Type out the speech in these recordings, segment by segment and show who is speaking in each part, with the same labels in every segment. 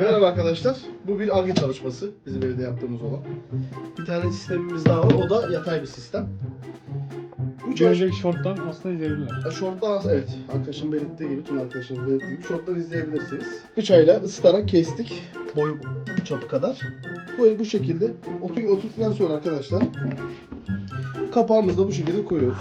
Speaker 1: Merhaba arkadaşlar. Bu bir ARGE çalışması. Bizim evde yaptığımız olan. Bir tane sistemimiz daha var. O da yatay bir sistem. Bu.
Speaker 2: Gelecek short'tan aslında izleyebilirler.
Speaker 1: Şorttan evet arkadaşım belirttiği gibi tüm arkadaşlarım belirttiği gibi şorttan izleyebilirsiniz. Bıçağıyla ısıtarak kestik boyu çapı kadar. Böyle bu şekilde otur oturttuktan sonra arkadaşlar kapağımızı da bu şekilde koyuyoruz.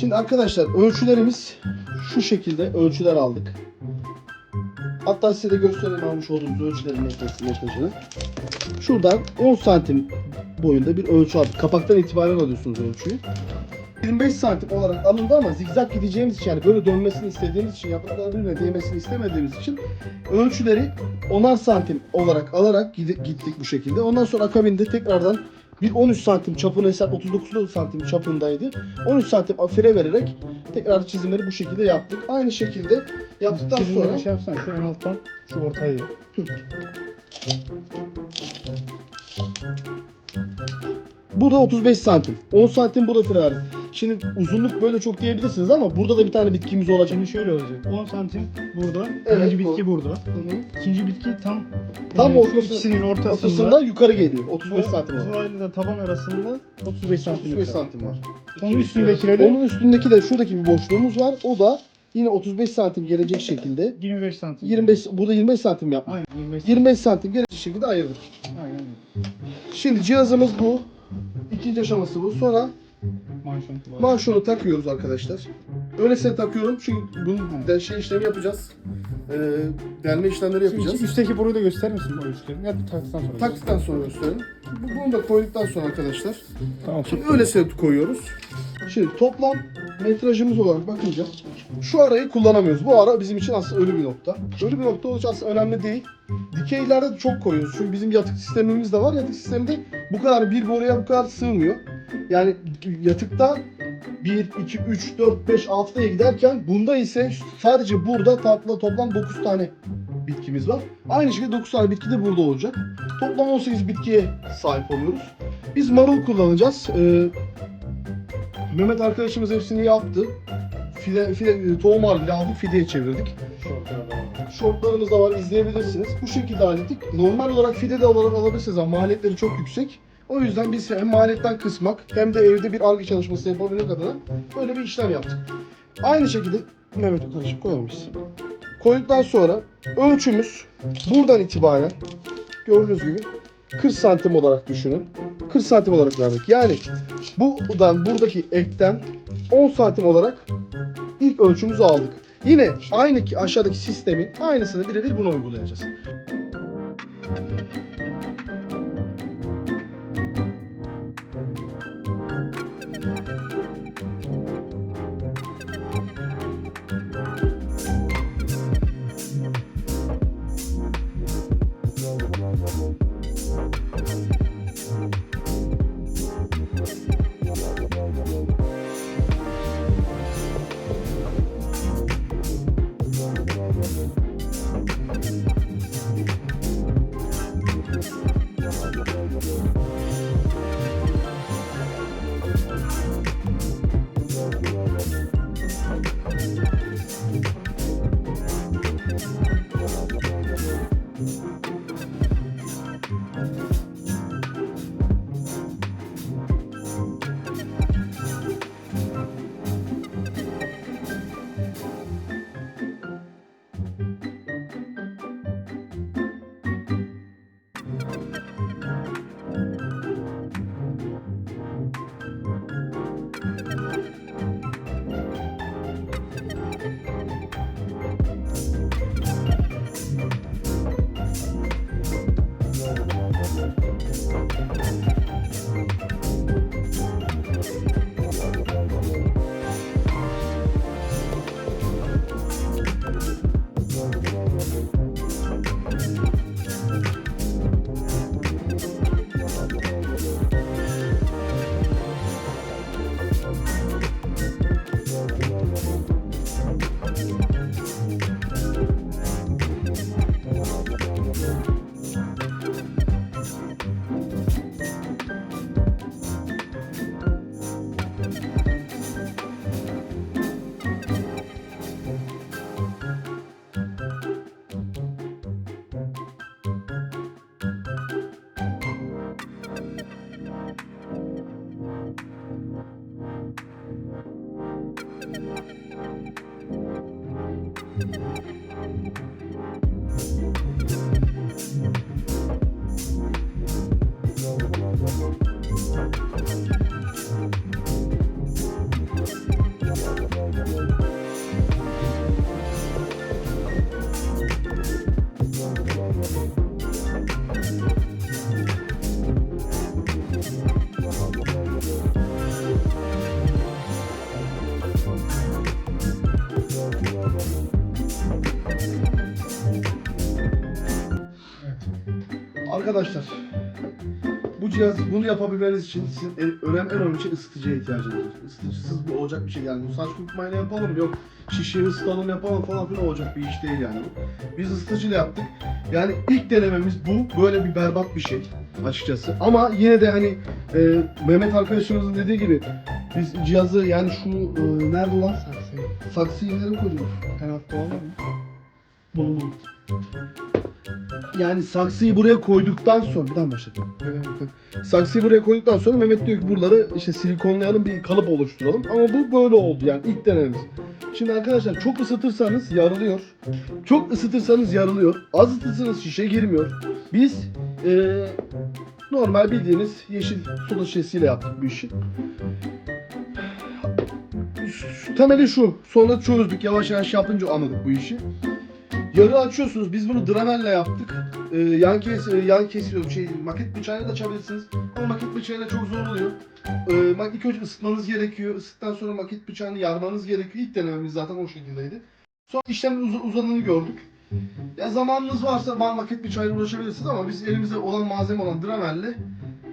Speaker 1: Şimdi arkadaşlar ölçülerimiz şu şekilde ölçüler aldık. Hatta size de gösterelim almış olduğumuz ölçülerin metrajını. Şuradan 10 santim boyunda bir ölçü aldık. Kapaktan itibaren alıyorsunuz ölçüyü. 25 santim olarak alındı ama zigzag gideceğimiz için yani böyle dönmesini istediğimiz için yapraklar birbirine değmesini istemediğimiz için ölçüleri 10'ar santim olarak alarak gittik bu şekilde. Ondan sonra akabinde tekrardan bir 13 santim çapını hesap 39 santim çapındaydı. 13 santim fire vererek tekrar çizimleri bu şekilde yaptık. Aynı şekilde yaptıktan
Speaker 2: Çizimleri
Speaker 1: sonra
Speaker 2: şey yapsana şu en alttan şu ortayı.
Speaker 1: Bu da 35 santim. 10 santim bu da firari. Şimdi uzunluk böyle çok diyebilirsiniz ama burada da bir tane bitkimiz olacak.
Speaker 2: Şimdi şöyle olacak. 10 santim burada.
Speaker 1: Evet,
Speaker 2: birinci bitki
Speaker 1: bu.
Speaker 2: burada.
Speaker 1: Hı hı.
Speaker 2: İkinci bitki tam
Speaker 1: Tam
Speaker 2: e, şu
Speaker 1: ortası-
Speaker 2: ikisinin ortasında.
Speaker 1: Ortasında yukarı geliyor. 35
Speaker 2: Bu-
Speaker 1: santim var.
Speaker 2: Ayrıca taban arasında 35 santim.
Speaker 1: 35
Speaker 2: yukarı.
Speaker 1: santim var.
Speaker 2: Onun üstündekileri
Speaker 1: Onun üstündeki de şuradaki bir boşluğumuz var. O da yine 35 santim gelecek şekilde
Speaker 2: 25 santim.
Speaker 1: 25 burada 25 santim yaptık.
Speaker 2: Aynen 25
Speaker 1: 25 santim gelecek şekilde ayırdık.
Speaker 2: Aynen.
Speaker 1: Şimdi cihazımız bu. İkinci aşaması bu. Sonra
Speaker 2: Manşon.
Speaker 1: manşonu takıyoruz arkadaşlar. Öylesine takıyorum çünkü bunun de şey işlemi yapacağız. Ee, delme işlemleri yapacağız.
Speaker 2: Şimdi üstteki boruyu da gösterir misin bu ölçüleri? Ya bir taktıktan sonra.
Speaker 1: Taktıktan sonra gösterelim. Bu- Bunu da koyduktan sonra arkadaşlar.
Speaker 2: Tamam.
Speaker 1: Şimdi öylesine koyuyoruz. Şimdi toplam metrajımız olarak bakınca şu arayı kullanamıyoruz. Bu ara bizim için aslında ölü bir nokta. Ölü bir nokta için aslında önemli değil. Dikeylerde de çok koyuyoruz. Çünkü bizim yatık sistemimiz de var. Yatık sisteminde bu kadar bir boruya bu kadar sığmıyor. Yani yatıkta 1, 2, 3, 4, 5, 6'ya giderken bunda ise sadece burada tatlı toplam 9 tane bitkimiz var. Aynı şekilde 9 tane bitki de burada olacak. Toplam 18 bitkiye sahip oluyoruz. Biz marul kullanacağız. Ee, Mehmet arkadaşımız hepsini yaptı. Fide, fide, tohum halinde aldık, fideye çevirdik. Şortlarımız da var, izleyebilirsiniz. Bu şekilde hallettik. Normal olarak fide de olarak alabilirsiniz ama maliyetleri çok yüksek. O yüzden biz hem maliyetten kısmak hem de evde bir arge çalışması yapabilmek adına böyle bir işlem yaptık. Aynı şekilde Mehmet arkadaşım koyar mıyız? Koyduktan sonra ölçümüz buradan itibaren gördüğünüz gibi 40 santim olarak düşünün. 40 santim olarak vermek. Yani buradan buradaki ekten 10 santim olarak ilk ölçümüzü aldık. Yine aynı ki aşağıdaki sistemin aynısını birebir buna uygulayacağız. Thank you. Thank you. Arkadaşlar bu cihaz bunu yapabilmeniz için sizin en, önemli en önemli şey ısıtıcıya ihtiyacınız var. Isıtıcısız bu olacak bir şey yani. Bu saç kurutmayla yapalım yok şişeyi ısıtalım yapalım falan filan olacak bir iş değil yani. Biz ısıtıcıyla yaptık. Yani ilk denememiz bu. Böyle bir berbat bir şey açıkçası. Ama yine de hani e, Mehmet arkadaşımızın dediği gibi biz cihazı yani şu e, nerede lan?
Speaker 2: Saksıyı.
Speaker 1: Saksıyı nereye koyduk?
Speaker 2: Olmadı mı?
Speaker 1: Buldum. Yani saksıyı buraya koyduktan sonra bir daha başladım. Saksıyı buraya koyduktan sonra Mehmet diyor ki buraları işte silikonlayalım bir kalıp oluşturalım. Ama bu böyle oldu yani ilk denememiz. Şimdi arkadaşlar çok ısıtırsanız yarılıyor. Çok ısıtırsanız yarılıyor. Az ısıtırsanız şişe girmiyor. Biz eee, normal bildiğiniz yeşil soda şişesiyle yaptık bu işi. Temeli şu. Sonra çözdük. Yavaş yavaş yapınca anladık bu işi. Yarı açıyorsunuz. Biz bunu Dramel'le yaptık. Ee, yan kes, e, yan kesiyorum. Şey, maket bıçağıyla da açabilirsiniz. Ama maket bıçağıyla çok zor oluyor. Ee, ilk önce ısıtmanız gerekiyor. Isıttıktan sonra maket bıçağını yarmanız gerekiyor. İlk denememiz zaten o şekildeydi. Sonra işlemin uz- uzadığını gördük. Ya zamanınız varsa ma- maket bıçağıyla uğraşabilirsiniz ama biz elimizde olan malzeme olan Dramel'le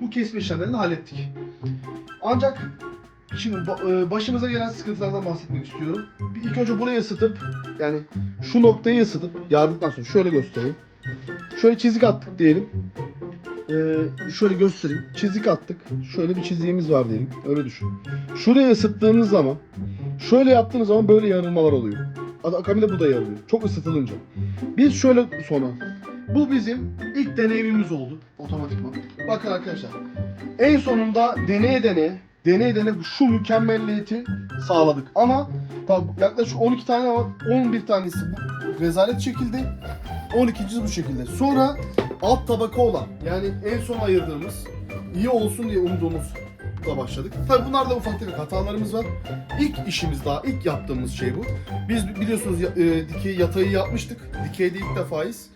Speaker 1: bu kesme işlemlerini hallettik. Ancak Şimdi e, başımıza gelen sıkıntılardan bahsetmek istiyorum. İlk önce burayı ısıtıp yani şu noktayı ısıtıp yardıktan sonra şöyle göstereyim. Şöyle çizik attık diyelim. Ee, şöyle göstereyim. Çizik attık. Şöyle bir çiziğimiz var diyelim. Öyle düşün. Şurayı ısıttığınız zaman şöyle yaptığınız zaman böyle yarılmalar oluyor. Akabinde bu da yarılıyor. Çok ısıtılınca. Biz şöyle sonra bu bizim ilk deneyimimiz oldu otomatikman. Bakın arkadaşlar. En sonunda deneye deneye deney deney şu mükemmelliyeti sağladık. Ama tabi yaklaşık 12 tane var. 11 tanesi bu rezalet şekilde. 12. bu şekilde. Sonra alt tabaka olan yani en son ayırdığımız iyi olsun diye umduğumuz da başladık. Tabi bunlarda ufak tefek hatalarımız var. İlk işimiz daha ilk yaptığımız şey bu. Biz biliyorsunuz e, dikey yatayı yapmıştık. Dikeyde ilk defayız.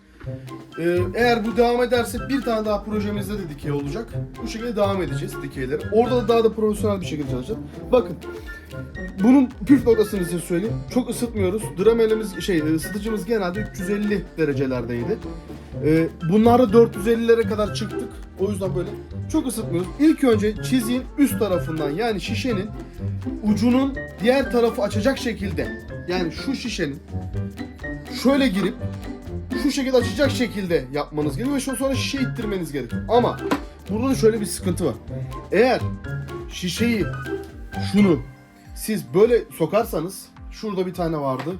Speaker 1: Ee, eğer bu devam ederse bir tane daha projemizde de dikey olacak. Bu şekilde devam edeceğiz dikeyleri. Orada da daha da profesyonel bir şekilde çalışacağız. Bakın. Bunun püf noktasını size söyleyeyim. Çok ısıtmıyoruz. Dramelimiz şey ısıtıcımız genelde 350 derecelerdeydi. Ee, bunlarda 450'lere kadar çıktık. O yüzden böyle çok ısıtmıyoruz. İlk önce çiziğin üst tarafından yani şişenin ucunun diğer tarafı açacak şekilde yani şu şişenin şöyle girip şu şekilde açacak şekilde yapmanız gerekiyor ve sonra şişe ittirmeniz gerekiyor. Ama burada da şöyle bir sıkıntı var. Eğer şişeyi şunu siz böyle sokarsanız şurada bir tane vardı.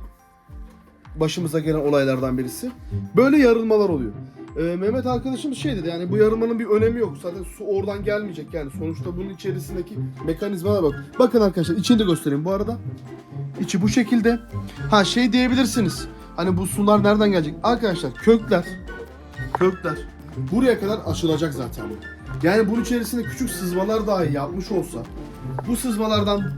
Speaker 1: Başımıza gelen olaylardan birisi. Böyle yarılmalar oluyor. Ee, Mehmet arkadaşımız şey dedi yani bu yarılmanın bir önemi yok. Zaten su oradan gelmeyecek yani. Sonuçta bunun içerisindeki mekanizmalara bak. Bakın arkadaşlar içini de göstereyim bu arada. İçi bu şekilde. Ha şey diyebilirsiniz. Hani bu sular nereden gelecek? Arkadaşlar kökler kökler buraya kadar açılacak zaten. Yani bunun içerisinde küçük sızmalar dahi yapmış olsa bu sızmalardan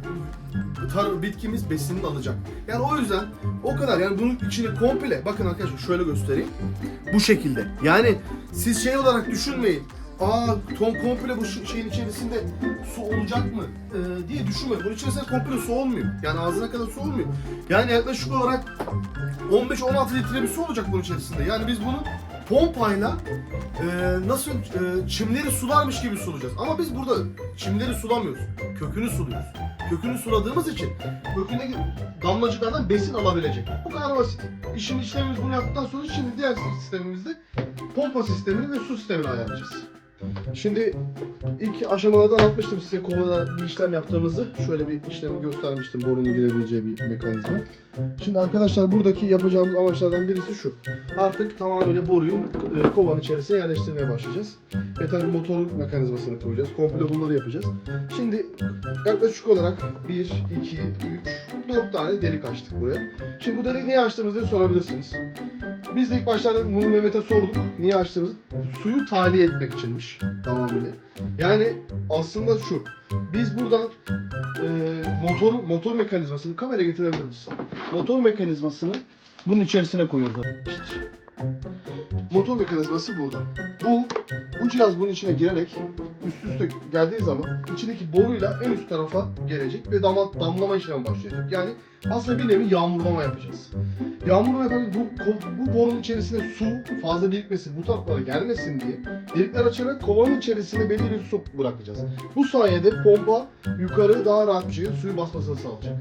Speaker 1: tar- bitkimiz besinini alacak. Yani o yüzden o kadar yani bunun içini komple bakın arkadaşlar şöyle göstereyim. Bu şekilde. Yani siz şey olarak düşünmeyin. Aa ton komple bu şeyin içerisinde su olacak mı Ee, diye düşünmeyin. Bunun içerisinde komple su olmuyor. Yani ağzına kadar su olmuyor. Yani yaklaşık olarak 15-16 litre bir su olacak bunun içerisinde. Yani biz bunu pompayla e, nasıl e, çimleri sularmış gibi sulayacağız. Ama biz burada çimleri sulamıyoruz. Kökünü suluyoruz. Kökünü suladığımız için kökündeki damlacıklardan besin alabilecek. Bu kadar basit. İşin işlemimiz bunu yaptıktan sonra şimdi diğer sistemimizde pompa sistemini ve su sistemini ayarlayacağız. Şimdi ilk aşamalarda anlatmıştım size kovada bir işlem yaptığımızı. Şöyle bir işlemi göstermiştim borunun girebileceği bir mekanizma. Şimdi arkadaşlar buradaki yapacağımız amaçlardan birisi şu. Artık tamamıyla boruyu e, kovanın içerisine yerleştirmeye başlayacağız. Ve tabii motor mekanizmasını koyacağız. Komple bunları yapacağız. Şimdi yaklaşık olarak 1, 2, 3, 4 tane delik açtık buraya. Şimdi bu deliği niye açtığımızı sorabilirsiniz. Biz de ilk başlarda bunu Mehmet'e sorduk. Niye açtığımızı. Suyu tahliye etmek içinmiş tamamıyla. Yani aslında şu. Biz buradan e, motor motor mekanizmasını kamera getirebilir misin? Motor mekanizmasını bunun içerisine koyuyoruz. Motor mekanizması burada. Bu bu cihaz bunun içine girerek üst üste geldiği zaman içindeki boruyla en üst tarafa gelecek ve damla, damlama işlemi başlayacak. Yani aslında bir nevi yağmurlama yapacağız. Yağmurlama yaparken bu, bu borunun içerisine su fazla birikmesin, bu taraflara gelmesin diye delikler açarak kovanın içerisine belli bir su bırakacağız. Bu sayede pompa yukarı daha rahat bir şekilde suyu basmasını sağlayacak.